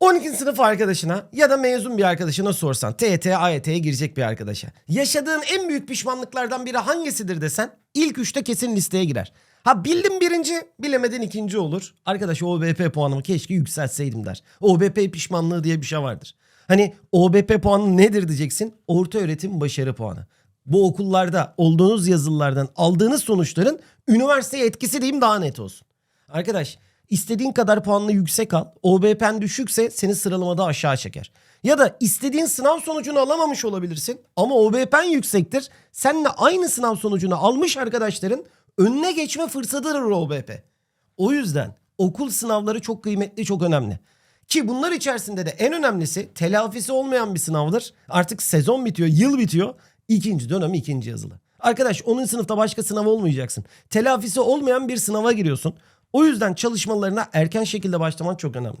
12. sınıf arkadaşına ya da mezun bir arkadaşına sorsan TYT, AYT'ye girecek bir arkadaşa. Yaşadığın en büyük pişmanlıklardan biri hangisidir desen ilk üçte kesin listeye girer. Ha bildim birinci, bilemedin ikinci olur. Arkadaş OBP puanımı keşke yükseltseydim der. OBP pişmanlığı diye bir şey vardır. Hani OBP puanı nedir diyeceksin? Orta öğretim başarı puanı. Bu okullarda olduğunuz yazılılardan aldığınız sonuçların üniversiteye etkisi diyeyim daha net olsun. Arkadaş istediğin kadar puanını yüksek al. OBP'n düşükse seni sıralamada aşağı çeker. Ya da istediğin sınav sonucunu alamamış olabilirsin ama OBP'n yüksektir. Seninle aynı sınav sonucunu almış arkadaşların önüne geçme fırsatıdır OBP. O yüzden okul sınavları çok kıymetli, çok önemli. Ki bunlar içerisinde de en önemlisi telafisi olmayan bir sınavdır. Artık sezon bitiyor, yıl bitiyor. İkinci dönem ikinci yazılı. Arkadaş 10. sınıfta başka sınav olmayacaksın. Telafisi olmayan bir sınava giriyorsun. O yüzden çalışmalarına erken şekilde başlaman çok önemli.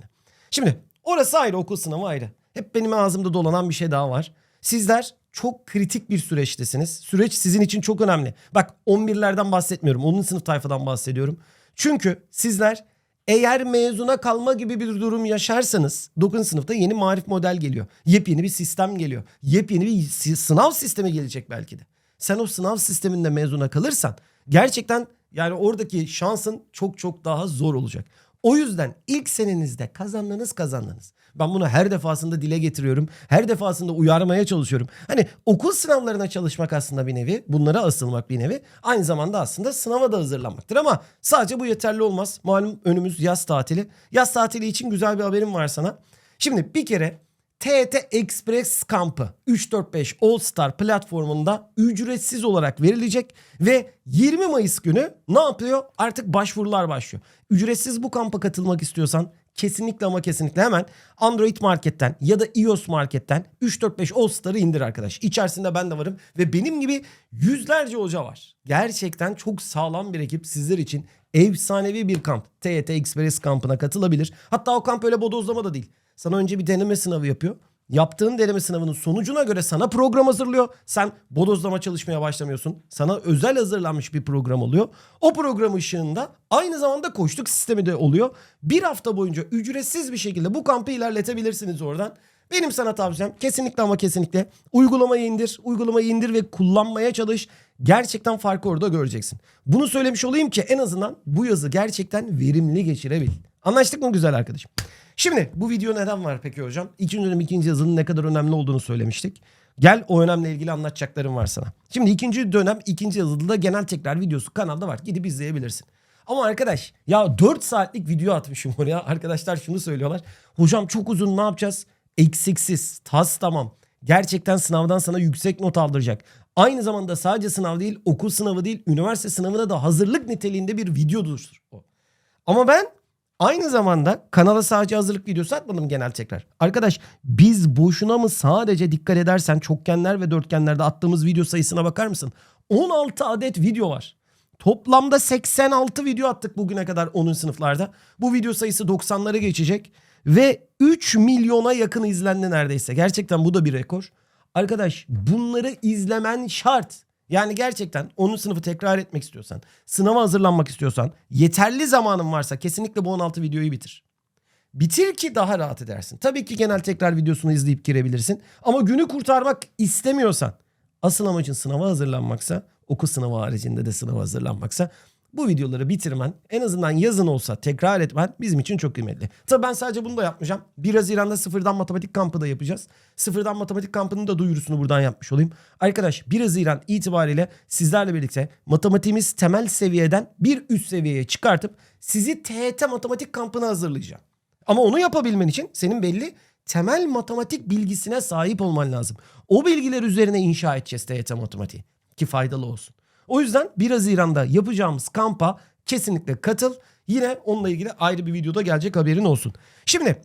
Şimdi orası ayrı okul sınavı ayrı. Hep benim ağzımda dolanan bir şey daha var. Sizler çok kritik bir süreçtesiniz. Süreç sizin için çok önemli. Bak 11'lerden bahsetmiyorum. 10. sınıf tayfadan bahsediyorum. Çünkü sizler eğer mezuna kalma gibi bir durum yaşarsanız 9. sınıfta yeni marif model geliyor. Yepyeni bir sistem geliyor. Yepyeni bir sınav sistemi gelecek belki de. Sen o sınav sisteminde mezuna kalırsan gerçekten yani oradaki şansın çok çok daha zor olacak. O yüzden ilk senenizde kazandınız kazandınız. Ben bunu her defasında dile getiriyorum. Her defasında uyarmaya çalışıyorum. Hani okul sınavlarına çalışmak aslında bir nevi. Bunlara asılmak bir nevi. Aynı zamanda aslında sınava da hazırlanmaktır. Ama sadece bu yeterli olmaz. Malum önümüz yaz tatili. Yaz tatili için güzel bir haberim var sana. Şimdi bir kere TET Express kampı 345 All Star platformunda ücretsiz olarak verilecek ve 20 Mayıs günü ne yapıyor? Artık başvurular başlıyor. Ücretsiz bu kampa katılmak istiyorsan kesinlikle ama kesinlikle hemen Android marketten ya da iOS marketten 345 All Star'ı indir arkadaş. İçerisinde ben de varım ve benim gibi yüzlerce hoca var. Gerçekten çok sağlam bir ekip sizler için efsanevi bir kamp. TET Express kampına katılabilir. Hatta o kamp öyle bodozlama da değil. Sana önce bir deneme sınavı yapıyor. Yaptığın deneme sınavının sonucuna göre sana program hazırlıyor. Sen bodozlama çalışmaya başlamıyorsun. Sana özel hazırlanmış bir program oluyor. O program ışığında aynı zamanda koçluk sistemi de oluyor. Bir hafta boyunca ücretsiz bir şekilde bu kampı ilerletebilirsiniz oradan. Benim sana tavsiyem kesinlikle ama kesinlikle uygulamayı indir. Uygulamayı indir ve kullanmaya çalış. Gerçekten farkı orada göreceksin. Bunu söylemiş olayım ki en azından bu yazı gerçekten verimli geçirebil. Anlaştık mı güzel arkadaşım? Şimdi bu video neden var peki hocam? İkinci dönem ikinci yazının ne kadar önemli olduğunu söylemiştik. Gel o önemli ilgili anlatacaklarım var sana. Şimdi ikinci dönem ikinci yazılıda genel tekrar videosu kanalda var. Gidip izleyebilirsin. Ama arkadaş ya 4 saatlik video atmışım oraya. Arkadaşlar şunu söylüyorlar. Hocam çok uzun ne yapacağız? Eksiksiz, tas tamam. Gerçekten sınavdan sana yüksek not aldıracak. Aynı zamanda sadece sınav değil, okul sınavı değil, üniversite sınavına da hazırlık niteliğinde bir videodur o. Ama ben aynı zamanda kanala sadece hazırlık videosu atmadım genel tekrar. Arkadaş biz boşuna mı sadece dikkat edersen çokgenler ve dörtgenlerde attığımız video sayısına bakar mısın? 16 adet video var. Toplamda 86 video attık bugüne kadar 10. sınıflarda. Bu video sayısı 90'ları geçecek. Ve 3 milyona yakın izlendi neredeyse. Gerçekten bu da bir rekor. Arkadaş bunları izlemen şart. Yani gerçekten 10. sınıfı tekrar etmek istiyorsan, sınava hazırlanmak istiyorsan, yeterli zamanın varsa kesinlikle bu 16 videoyu bitir. Bitir ki daha rahat edersin. Tabii ki genel tekrar videosunu izleyip girebilirsin. Ama günü kurtarmak istemiyorsan, asıl amacın sınava hazırlanmaksa, okul sınavı haricinde de sınava hazırlanmaksa bu videoları bitirmen, en azından yazın olsa tekrar etmen bizim için çok kıymetli. Tabii ben sadece bunu da yapmayacağım. 1 Haziran'da sıfırdan matematik kampı da yapacağız. Sıfırdan matematik kampının da duyurusunu buradan yapmış olayım. Arkadaş 1 Haziran itibariyle sizlerle birlikte matematiğimiz temel seviyeden bir üst seviyeye çıkartıp sizi TET matematik kampına hazırlayacağım. Ama onu yapabilmen için senin belli temel matematik bilgisine sahip olman lazım. O bilgiler üzerine inşa edeceğiz TYT matematiği ki faydalı olsun. O yüzden 1 Haziran'da yapacağımız kampa kesinlikle katıl. Yine onunla ilgili ayrı bir videoda gelecek haberin olsun. Şimdi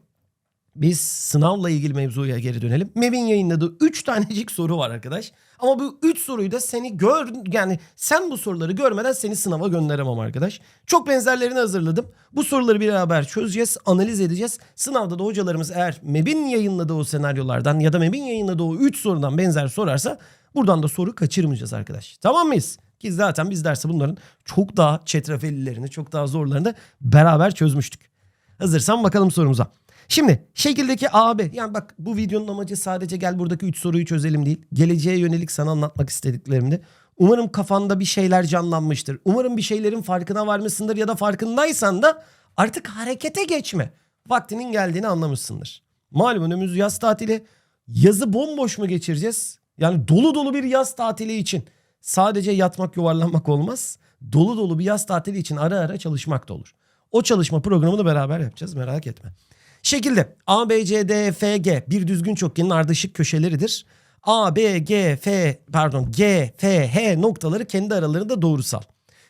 biz sınavla ilgili mevzuya geri dönelim. MEB'in yayınladığı 3 tanecik soru var arkadaş. Ama bu 3 soruyu da seni gör yani sen bu soruları görmeden seni sınava gönderemem arkadaş. Çok benzerlerini hazırladım. Bu soruları bir beraber çözeceğiz, analiz edeceğiz. Sınavda da hocalarımız eğer MEB'in yayınladığı o senaryolardan ya da MEB'in yayınladığı o 3 sorudan benzer sorarsa buradan da soru kaçırmayacağız arkadaş. Tamam mıyız? Ki zaten biz derse bunların çok daha çetrefillilerini, çok daha zorlarını beraber çözmüştük. Hazırsan bakalım sorumuza. Şimdi şekildeki AB yani bak bu videonun amacı sadece gel buradaki 3 soruyu çözelim değil. Geleceğe yönelik sana anlatmak istediklerimdi. Umarım kafanda bir şeyler canlanmıştır. Umarım bir şeylerin farkına varmışsındır ya da farkındaysan da artık harekete geçme. Vaktinin geldiğini anlamışsındır. Malum önümüz yaz tatili. Yazı bomboş mu geçireceğiz? Yani dolu dolu bir yaz tatili için sadece yatmak yuvarlanmak olmaz. Dolu dolu bir yaz tatili için ara ara çalışmak da olur. O çalışma programını beraber yapacağız merak etme. Şekilde A, B, C, D, F, G bir düzgün çokgenin ardışık köşeleridir. A, B, G, F pardon G, F, H noktaları kendi aralarında doğrusal.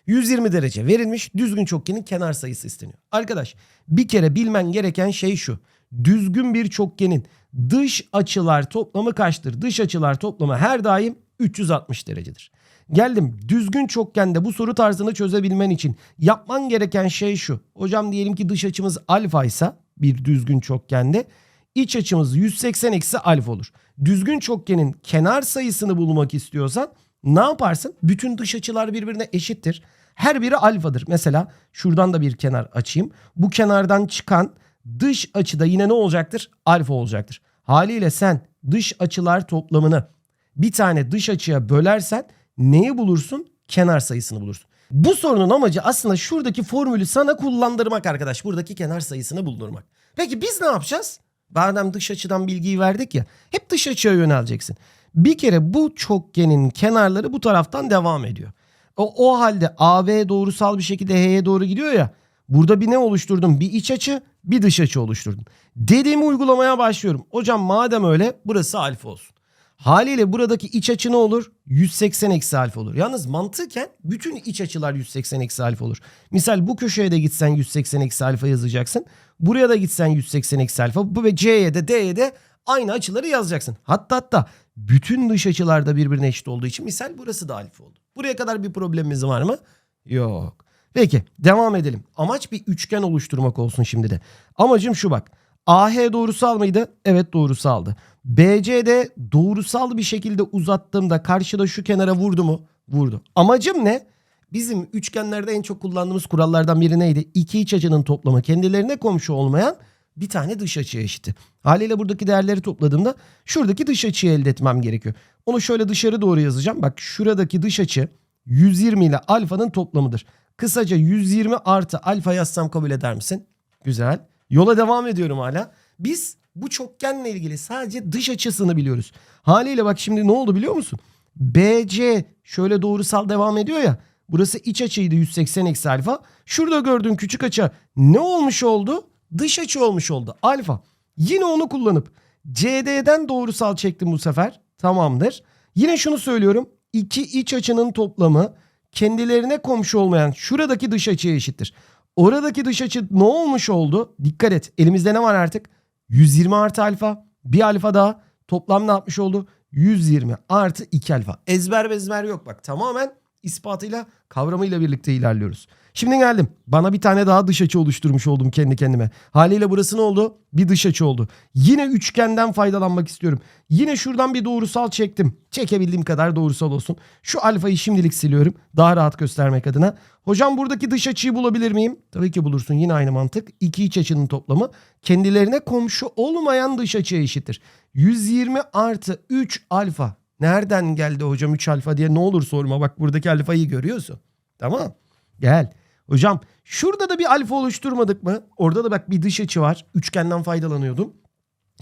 120 derece verilmiş düzgün çokgenin kenar sayısı isteniyor. Arkadaş bir kere bilmen gereken şey şu. Düzgün bir çokgenin dış açılar toplamı kaçtır? Dış açılar toplamı her daim 360 derecedir. Geldim düzgün çokgende bu soru tarzını çözebilmen için yapman gereken şey şu. Hocam diyelim ki dış açımız alfa ise bir düzgün çokgende iç açımız 180 eksi alfa olur. Düzgün çokgenin kenar sayısını bulmak istiyorsan ne yaparsın? Bütün dış açılar birbirine eşittir. Her biri alfadır. Mesela şuradan da bir kenar açayım. Bu kenardan çıkan dış açıda yine ne olacaktır? Alfa olacaktır. Haliyle sen dış açılar toplamını bir tane dış açıya bölersen neyi bulursun? Kenar sayısını bulursun. Bu sorunun amacı aslında şuradaki formülü sana kullandırmak arkadaş. Buradaki kenar sayısını buldurmak. Peki biz ne yapacağız? Madem dış açıdan bilgiyi verdik ya. Hep dış açıya yöneleceksin. Bir kere bu çokgenin kenarları bu taraftan devam ediyor. O, o halde AB doğrusal bir şekilde H'ye doğru gidiyor ya. Burada bir ne oluşturdum? Bir iç açı, bir dış açı oluşturdum. Dediğimi uygulamaya başlıyorum. Hocam madem öyle burası alfa olsun. Haliyle buradaki iç açı ne olur? 180 eksi alfa olur. Yalnız mantıken bütün iç açılar 180 eksi alfa olur. Misal bu köşeye de gitsen 180 eksi alfa yazacaksın. Buraya da gitsen 180 eksi alfa. Bu ve C'ye de D'ye de aynı açıları yazacaksın. Hatta hatta bütün dış açılar da birbirine eşit olduğu için misal burası da alfa oldu. Buraya kadar bir problemimiz var mı? Yok. Peki devam edelim. Amaç bir üçgen oluşturmak olsun şimdi de. Amacım şu bak. AH doğrusal mıydı? Evet doğrusaldı. BCD doğrusal bir şekilde uzattığımda karşıda şu kenara vurdu mu? Vurdu. Amacım ne? Bizim üçgenlerde en çok kullandığımız kurallardan biri neydi? İki iç açının toplamı kendilerine komşu olmayan bir tane dış açıya eşitti. Haliyle buradaki değerleri topladığımda şuradaki dış açıyı elde etmem gerekiyor. Onu şöyle dışarı doğru yazacağım. Bak şuradaki dış açı 120 ile alfanın toplamıdır. Kısaca 120 artı alfa yazsam kabul eder misin? Güzel. Yola devam ediyorum hala. Biz bu çokgenle ilgili sadece dış açısını biliyoruz. Haliyle bak şimdi ne oldu biliyor musun? BC şöyle doğrusal devam ediyor ya. Burası iç açıydı 180 eksi alfa. Şurada gördüğün küçük açı ne olmuş oldu? Dış açı olmuş oldu. Alfa. Yine onu kullanıp CD'den doğrusal çektim bu sefer. Tamamdır. Yine şunu söylüyorum. İki iç açının toplamı kendilerine komşu olmayan şuradaki dış açıya eşittir. Oradaki dış açı ne olmuş oldu? Dikkat et. Elimizde ne var artık? 120 artı alfa. Bir alfa daha. Toplam ne yapmış oldu? 120 artı 2 alfa. Ezber bezber yok bak. Tamamen ispatıyla kavramıyla birlikte ilerliyoruz. Şimdi geldim. Bana bir tane daha dış açı oluşturmuş oldum kendi kendime. Haliyle burası ne oldu? Bir dış açı oldu. Yine üçgenden faydalanmak istiyorum. Yine şuradan bir doğrusal çektim. Çekebildiğim kadar doğrusal olsun. Şu alfayı şimdilik siliyorum. Daha rahat göstermek adına. Hocam buradaki dış açıyı bulabilir miyim? Tabii ki bulursun. Yine aynı mantık. İki iç açının toplamı kendilerine komşu olmayan dış açıya eşittir. 120 artı 3 alfa. Nereden geldi hocam 3 alfa diye ne olur sorma. Bak buradaki alfayı görüyorsun. Tamam. Gel. Hocam şurada da bir alfa oluşturmadık mı? Orada da bak bir dış açı var. Üçgenden faydalanıyordum.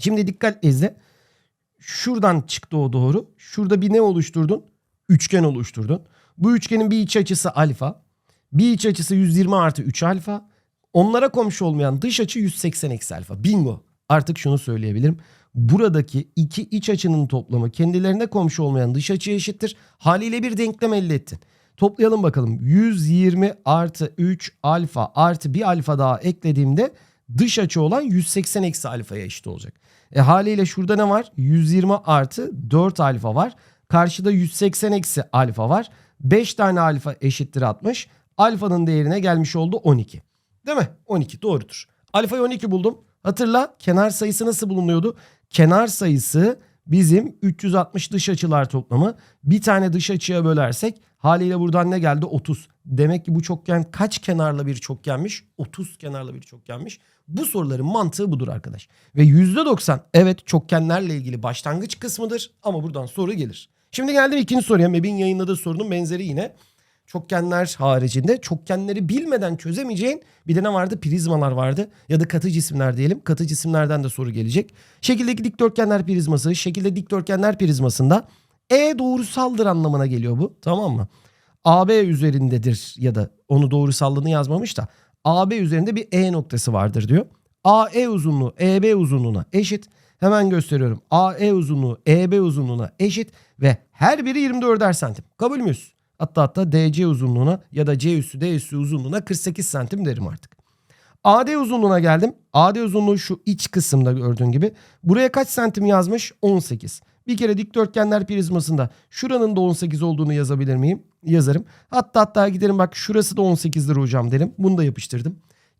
Şimdi dikkat izle. Şuradan çıktı o doğru. Şurada bir ne oluşturdun? Üçgen oluşturdun. Bu üçgenin bir iç açısı alfa. Bir iç açısı 120 artı 3 alfa. Onlara komşu olmayan dış açı 180 eksi alfa. Bingo. Artık şunu söyleyebilirim. Buradaki iki iç açının toplamı kendilerine komşu olmayan dış açıya eşittir. Haliyle bir denklem elde ettin. Toplayalım bakalım. 120 artı 3 alfa artı bir alfa daha eklediğimde dış açı olan 180 eksi alfaya eşit olacak. E haliyle şurada ne var? 120 artı 4 alfa var. Karşıda 180 eksi alfa var. 5 tane alfa eşittir 60. Alfanın değerine gelmiş oldu 12. Değil mi? 12 doğrudur. Alfayı 12 buldum. Hatırla kenar sayısı nasıl bulunuyordu? Kenar sayısı bizim 360 dış açılar toplamı. Bir tane dış açıya bölersek haliyle buradan ne geldi? 30. Demek ki bu çokgen kaç kenarlı bir çokgenmiş? 30 kenarlı bir çokgenmiş. Bu soruların mantığı budur arkadaş. Ve %90 evet çokgenlerle ilgili başlangıç kısmıdır ama buradan soru gelir. Şimdi geldim ikinci soruya. MEB'in yayınladığı sorunun benzeri yine. Çokgenler haricinde çokgenleri bilmeden çözemeyeceğin bir de ne vardı? Prizmalar vardı ya da katı cisimler diyelim. Katı cisimlerden de soru gelecek. Şekildeki dikdörtgenler prizması, şekilde dikdörtgenler prizmasında E doğrusaldır anlamına geliyor bu. Tamam mı? AB üzerindedir ya da onu doğrusallığını yazmamış da AB üzerinde bir E noktası vardır diyor. AE uzunluğu EB uzunluğuna eşit. Hemen gösteriyorum. AE uzunluğu EB uzunluğuna eşit ve her biri 24'er santim. Kabul müyüz? Hatta hatta DC uzunluğuna ya da C üssü D üssü uzunluğuna 48 santim derim artık. AD uzunluğuna geldim. AD uzunluğu şu iç kısımda gördüğün gibi. Buraya kaç santim yazmış? 18. Bir kere dikdörtgenler prizmasında şuranın da 18 olduğunu yazabilir miyim? Yazarım. Hatta hatta giderim bak şurası da 18'dir hocam derim. Bunu da yapıştırdım.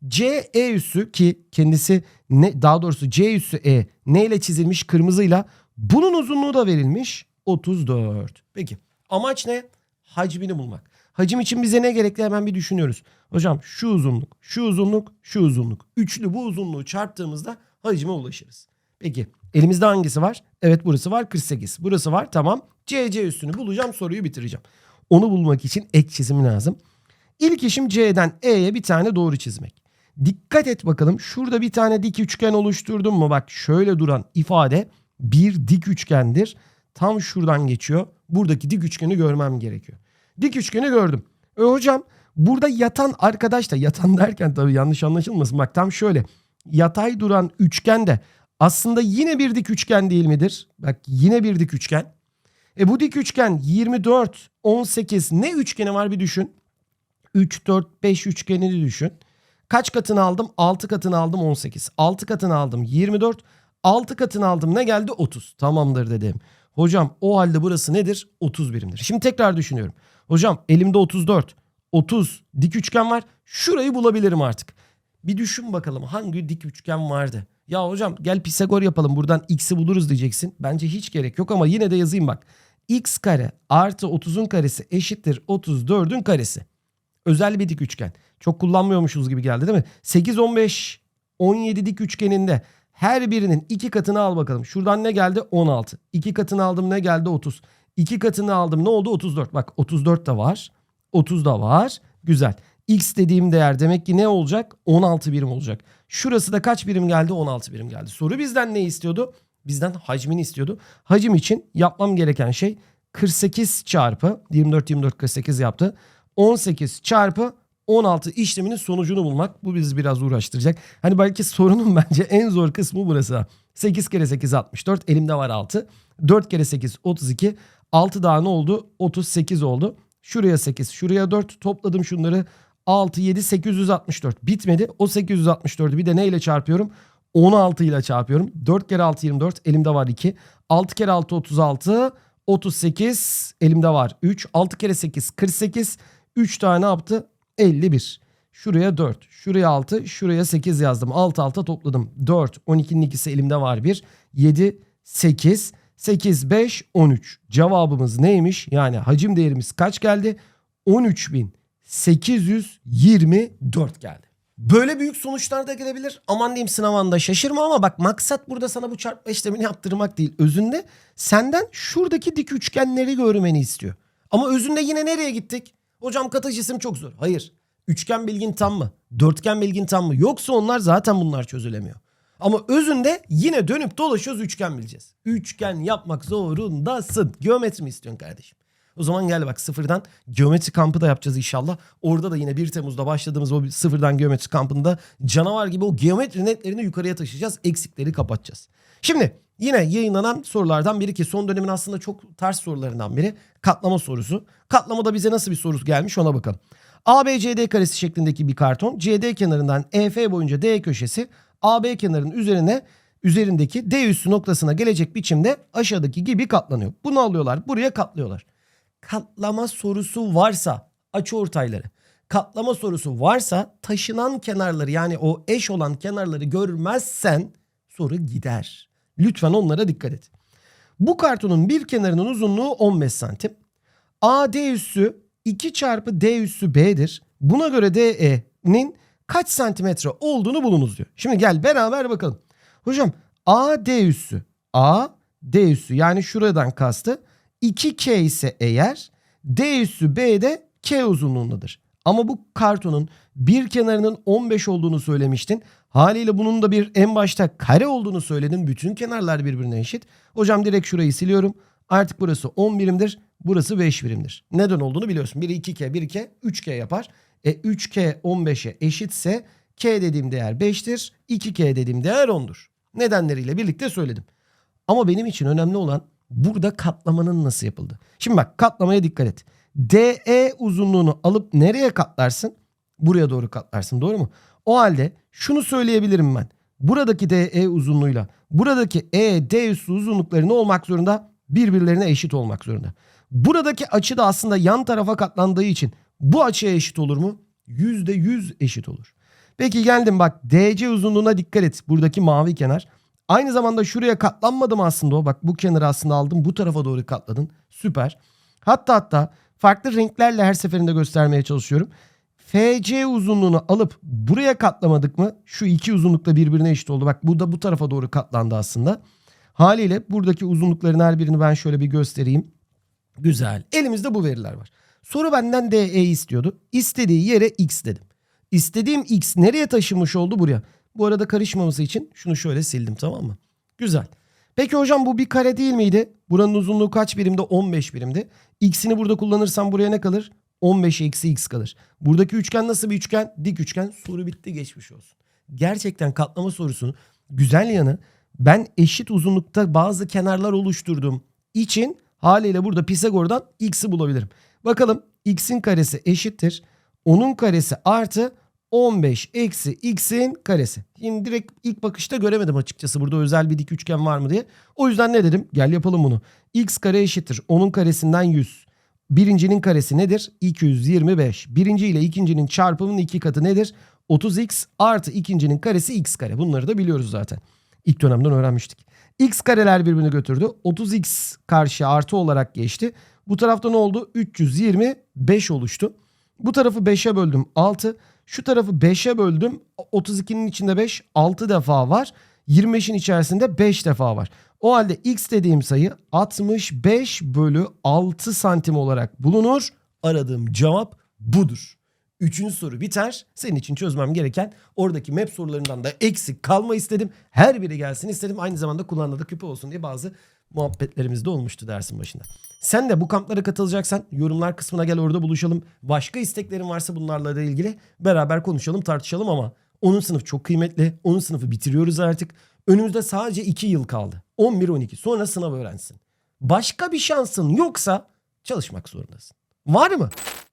C E üssü ki kendisi ne daha doğrusu C üssü E ne ile çizilmiş kırmızıyla bunun uzunluğu da verilmiş 34. Peki amaç ne? Hacmini bulmak. Hacim için bize ne gerekli hemen bir düşünüyoruz. Hocam şu uzunluk, şu uzunluk, şu uzunluk. Üçlü bu uzunluğu çarptığımızda hacime ulaşırız. Peki elimizde hangisi var? Evet burası var 48. Burası var tamam. CC üstünü bulacağım soruyu bitireceğim. Onu bulmak için ek çizim lazım. İlk işim C'den E'ye bir tane doğru çizmek. Dikkat et bakalım şurada bir tane dik üçgen oluşturdum mu? Bak şöyle duran ifade bir dik üçgendir. Tam şuradan geçiyor. Buradaki dik üçgeni görmem gerekiyor. Dik üçgeni gördüm. E hocam burada yatan arkadaş da yatan derken tabii yanlış anlaşılmasın. Bak tam şöyle yatay duran üçgen de aslında yine bir dik üçgen değil midir? Bak yine bir dik üçgen. E bu dik üçgen 24, 18 ne üçgeni var bir düşün. 3, 4, 5 üçgenini düşün. Kaç katını aldım? 6 katını aldım 18. 6 katını aldım 24. 6 katını aldım ne geldi? 30. Tamamdır dedim. Hocam o halde burası nedir? 30 birimdir. Şimdi tekrar düşünüyorum. Hocam elimde 34. 30 dik üçgen var. Şurayı bulabilirim artık. Bir düşün bakalım hangi dik üçgen vardı? Ya hocam gel Pisagor yapalım buradan x'i buluruz diyeceksin. Bence hiç gerek yok ama yine de yazayım bak. x kare artı 30'un karesi eşittir 34'ün karesi. Özel bir dik üçgen. Çok kullanmıyormuşuz gibi geldi değil mi? 8, 15, 17 dik üçgeninde her birinin iki katını al bakalım. Şuradan ne geldi? 16. İki katını aldım ne geldi? 30. İki katını aldım ne oldu? 34. Bak 34 da var. 30 da var. Güzel. X dediğim değer demek ki ne olacak? 16 birim olacak. Şurası da kaç birim geldi? 16 birim geldi. Soru bizden ne istiyordu? Bizden hacmini istiyordu. Hacim için yapmam gereken şey 48 çarpı 24 24 48 yaptı. 18 çarpı 16 işleminin sonucunu bulmak. Bu bizi biraz uğraştıracak. Hani belki sorunun bence en zor kısmı burası. 8 kere 8 64. Elimde var 6. 4 kere 8 32. 6 daha ne oldu? 38 oldu. Şuraya 8, şuraya 4 topladım şunları. 6, 7, 864. Bitmedi. O 864'ü bir de neyle çarpıyorum? 16 ile çarpıyorum. 4 kere 6 24. Elimde var 2. 6 kere 6 36. 38. Elimde var 3. 6 kere 8 48. 3 tane yaptı? 51. Şuraya 4. Şuraya 6. Şuraya 8 yazdım. 6 alta topladım. 4. 12'nin ikisi elimde var 1. 7. 8. 8, 5, 13. Cevabımız neymiş? Yani hacim değerimiz kaç geldi? 13.824 geldi. Böyle büyük sonuçlar da gelebilir. Aman diyeyim sınavanda şaşırma ama bak maksat burada sana bu çarpma işlemini yaptırmak değil. Özünde senden şuradaki dik üçgenleri görmeni istiyor. Ama özünde yine nereye gittik? Hocam katı cisim çok zor. Hayır. Üçgen bilgin tam mı? Dörtgen bilgin tam mı? Yoksa onlar zaten bunlar çözülemiyor. Ama özünde yine dönüp dolaşıyoruz üçgen bileceğiz. Üçgen yapmak zorundasın. Geometri mi istiyorsun kardeşim? O zaman gel bak sıfırdan geometri kampı da yapacağız inşallah. Orada da yine 1 Temmuz'da başladığımız o sıfırdan geometri kampında canavar gibi o geometri netlerini yukarıya taşıyacağız. Eksikleri kapatacağız. Şimdi yine yayınlanan sorulardan biri ki son dönemin aslında çok ters sorularından biri katlama sorusu. Katlamada bize nasıl bir soru gelmiş ona bakalım. ABCD karesi şeklindeki bir karton CD kenarından EF boyunca D köşesi AB kenarının üzerine üzerindeki D üssü noktasına gelecek biçimde aşağıdaki gibi katlanıyor. Bunu alıyorlar buraya katlıyorlar. Katlama sorusu varsa açı ortayları. Katlama sorusu varsa taşınan kenarları yani o eş olan kenarları görmezsen soru gider. Lütfen onlara dikkat et. Bu kartonun bir kenarının uzunluğu 15 santim. AD üssü 2 çarpı D üssü B'dir. Buna göre DE'nin kaç santimetre olduğunu bulunuz diyor. Şimdi gel beraber bakalım. Hocam AD üssü. AD üssü yani şuradan kastı 2K ise eğer D üssü B de K uzunluğundadır. Ama bu kartonun bir kenarının 15 olduğunu söylemiştin. Haliyle bunun da bir en başta kare olduğunu söyledin. Bütün kenarlar birbirine eşit. Hocam direkt şurayı siliyorum. Artık burası 10 birimdir. Burası 5 birimdir. Neden olduğunu biliyorsun. Biri 2K, biri K, 3K yapar. E 3K 15'e eşitse K dediğim değer 5'tir. 2K dediğim değer 10'dur. Nedenleriyle birlikte söyledim. Ama benim için önemli olan burada katlamanın nasıl yapıldı. Şimdi bak katlamaya dikkat et. DE uzunluğunu alıp nereye katlarsın? Buraya doğru katlarsın doğru mu? O halde şunu söyleyebilirim ben. Buradaki DE uzunluğuyla buradaki E, D üssü uzunlukları ne olmak zorunda? Birbirlerine eşit olmak zorunda. Buradaki açı da aslında yan tarafa katlandığı için bu açıya eşit olur mu? %100 eşit olur. Peki geldim bak DC uzunluğuna dikkat et. Buradaki mavi kenar. Aynı zamanda şuraya katlanmadı mı aslında o? Bak bu kenarı aslında aldım bu tarafa doğru katladın. Süper. Hatta hatta farklı renklerle her seferinde göstermeye çalışıyorum. FC uzunluğunu alıp buraya katlamadık mı? Şu iki uzunluk da birbirine eşit oldu. Bak bu da bu tarafa doğru katlandı aslında. Haliyle buradaki uzunlukların her birini ben şöyle bir göstereyim. Güzel. Elimizde bu veriler var. Soru benden DE istiyordu. İstediği yere X dedim. İstediğim X nereye taşınmış oldu buraya? Bu arada karışmaması için şunu şöyle sildim tamam mı? Güzel. Peki hocam bu bir kare değil miydi? Buranın uzunluğu kaç birimde? 15 birimdi. X'ini burada kullanırsam buraya ne kalır? 15 eksi X kalır. Buradaki üçgen nasıl bir üçgen? Dik üçgen. Soru bitti geçmiş olsun. Gerçekten katlama sorusunun güzel yanı ben eşit uzunlukta bazı kenarlar oluşturduğum için haliyle burada Pisagor'dan X'i bulabilirim. Bakalım X'in karesi eşittir. Onun karesi artı 15 eksi x'in karesi. Şimdi direkt ilk bakışta göremedim açıkçası burada özel bir dik üçgen var mı diye. O yüzden ne dedim? Gel yapalım bunu. x kare eşittir. Onun karesinden 100. Birincinin karesi nedir? 225. Birinci ile ikincinin çarpımının iki katı nedir? 30x artı ikincinin karesi x kare. Bunları da biliyoruz zaten. İlk dönemden öğrenmiştik. x kareler birbirini götürdü. 30x karşı artı olarak geçti. Bu tarafta ne oldu? 325 oluştu. Bu tarafı 5'e böldüm 6. Şu tarafı 5'e böldüm. 32'nin içinde 5 6 defa var. 25'in içerisinde 5 defa var. O halde x dediğim sayı 65 bölü 6 santim olarak bulunur. Aradığım cevap budur. Üçüncü soru biter. Senin için çözmem gereken oradaki map sorularından da eksik kalma istedim. Her biri gelsin istedim. Aynı zamanda kulağında da küpe olsun diye bazı muhabbetlerimiz de olmuştu dersin başında. Sen de bu kamplara katılacaksan yorumlar kısmına gel orada buluşalım. Başka isteklerin varsa bunlarla da ilgili beraber konuşalım tartışalım ama 10. sınıf çok kıymetli. 10. sınıfı bitiriyoruz artık. Önümüzde sadece 2 yıl kaldı. 11-12 sonra sınav öğrensin. Başka bir şansın yoksa çalışmak zorundasın. Var mı?